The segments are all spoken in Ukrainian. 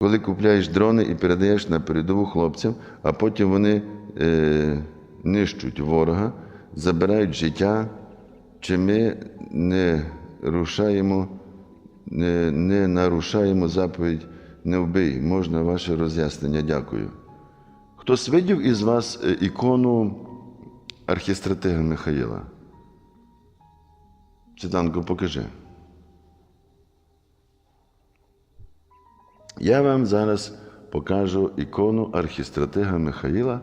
коли купляєш дрони і передаєш на передову хлопцям, а потім вони е, нищуть ворога, забирають життя, чи ми не рушаємо, не, не нарушаємо заповідь не вбий. Можна ваше роз'яснення? Дякую. Хтось видів із вас е, ікону архістратега Михаїла? Світланко, покажи. Я вам зараз покажу ікону архістратега Михаїла.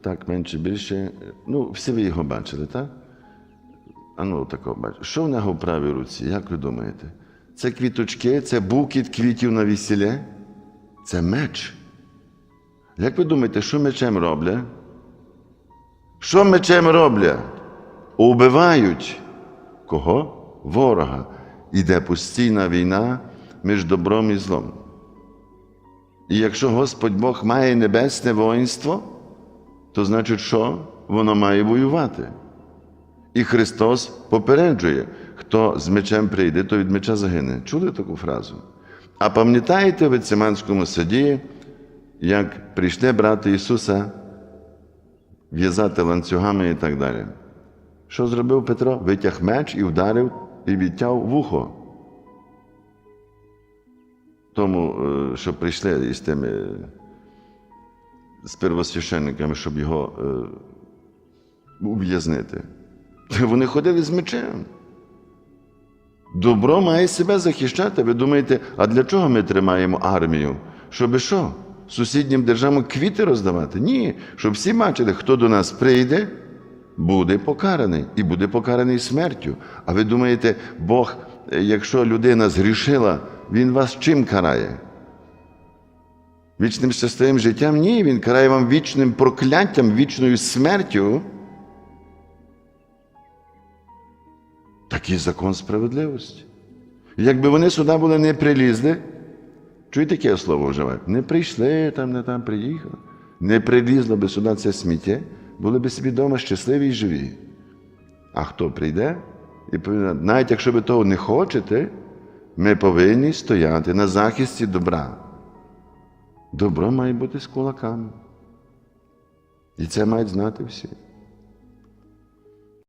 Так, менше більше. Ну, всі ви його бачили, так? А ну, такого бачите. Що в нього в правій руці? Як ви думаєте? Це квіточки, це букет квітів на весілля? Це меч. Як ви думаєте, що мечем роблять? Що мечем роблять? Убивають. Кого? Ворога. Іде постійна війна між добром і злом. І якщо Господь Бог має небесне воїнство, то значить, що воно має воювати. І Христос попереджує, хто з мечем прийде, то від меча загине. Чули таку фразу? А пам'ятаєте в Гециманському саді, як прийшли брати Ісуса в'язати ланцюгами і так далі? Що зробив Петро? Витяг меч і вдарив і відтяв вухо. Тому, е, що прийшли із тими з первосвященниками, щоб його е, ув'язнити. Вони ходили з мечем. Добро має себе захищати. Ви думаєте, а для чого ми тримаємо армію? Щоби що? Сусіднім державам квіти роздавати? Ні. Щоб всі бачили, хто до нас прийде, буде покараний і буде покараний смертю. А ви думаєте, Бог, е, якщо людина згрішила, Він вас чим карає? Вічним щасливим життям? Ні, Він карає вам вічним прокляттям, вічною смертю. Такий закон справедливості. Якби вони сюди були не прилізли, чуєте яке слово вживають? Не прийшли там, не там приїхали. Не прилізло би сюди це сміття, були б собі вдома щасливі і живі. А хто прийде і повинен, навіть якщо ви того не хочете, ми повинні стояти на захисті добра. Добро має бути з кулаками. І це мають знати всі.